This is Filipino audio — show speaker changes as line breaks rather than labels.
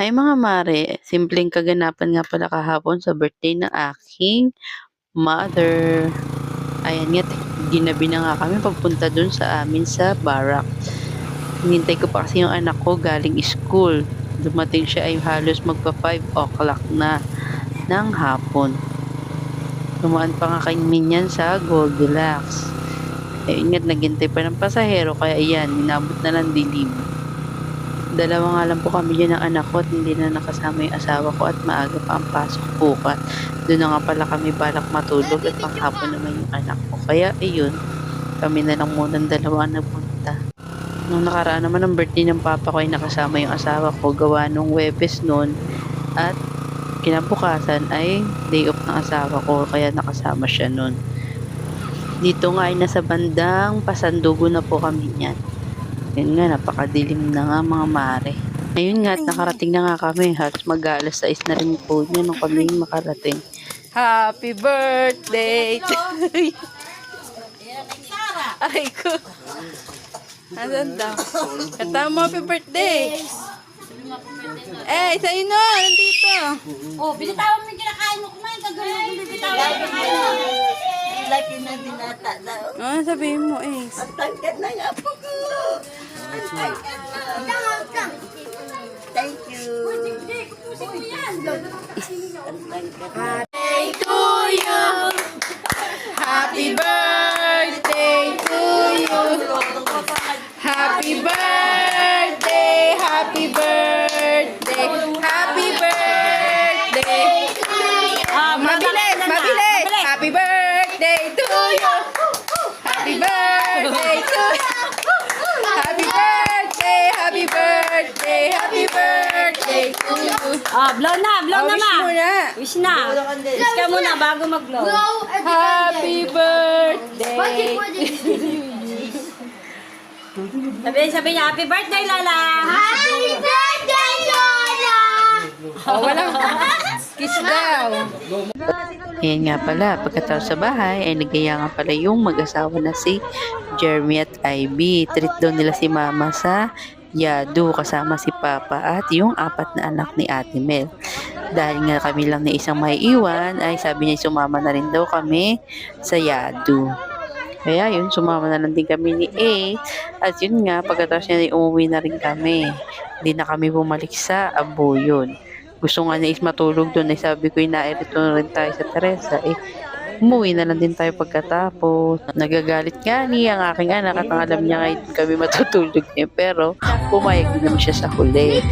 Hi mga mare, simpleng kaganapan nga pala kahapon sa birthday ng aking mother. Ayan nga, ginabi na nga kami pagpunta dun sa amin sa barak. Hinintay ko pa kasi yung anak ko galing school. Dumating siya ay halos magpa 5 o'clock na ng hapon. Dumaan pa nga kay Minyan sa Goldilocks. Ayun nga, naghintay pa ng pasahero kaya ayan, inabot na ng dilim. Dalawa nga lang po kami dyan ng anak ko at hindi na nakasama yung asawa ko at maaga pa ang pasok bukas. Doon na nga pala kami balak matulog at panghapon naman yung anak ko. Kaya ayun, kami na lang muna ng dalawa ang nagpunta. Nung nakaraan naman ang birthday ng papa ko ay nakasama yung asawa ko gawa nung Webes noon at kinabukasan ay day off ng asawa ko kaya nakasama siya noon. Dito nga ay nasa bandang pasandugo na po kami niyan. Yun nga, napakadilim na nga mga mare. Ayun nga, at nakarating na nga kami. Halos mag-alas 6 na rin po niya nung kami makarating. Happy birthday to you. Ay ko. Asan daw? Kata mo happy birthday. Eh, sa'yo na, nandito.
Oh, binitawan mo yung kinakain mo.
Ano sabihin mo, eh?
Ang tangkad na nga po ko. Ang tangkad na. Thank you. Ang tangkad na.
Happy birthday to you. Happy birthday, happy birthday, happy birthday.
Ah,
Mabilis, mabilis. Happy birthday to you. Happy birthday to you. Happy birthday, happy birthday, happy birthday to
Ah, blow na, blow na
wish
ma. Wish na. Wish ka muna bago mag-blow.
Happy birthday.
Sabi, sabi niya, happy birthday, Lola.
Happy birthday, Lola!
Oh, walang kiss daw. Ayan nga pala, pagkatapos sa bahay, ay nagaya nga pala yung mag-asawa na si Jeremy at Ivy. Treat daw nila si mama sa Yadu kasama si Papa at yung apat na anak ni Ate Mel. Dahil nga kami lang na isang may iwan, ay sabi niya sumama na rin daw kami sa Yadu. Kaya yun, sumama na lang din kami ni A. At yun nga, pagkatapos niya umuwi na rin kami. Hindi na kami bumalik sa Abuyon. Gusto nga niya is matulog doon. Ay sabi ko, inairito na rin tayo sa Teresa. Eh, umuwi na lang din tayo pagkatapos. Nagagalit nga niya ang aking anak at ang alam niya nga hindi kami matutulog niya. Pero, pumayag naman siya sa huli.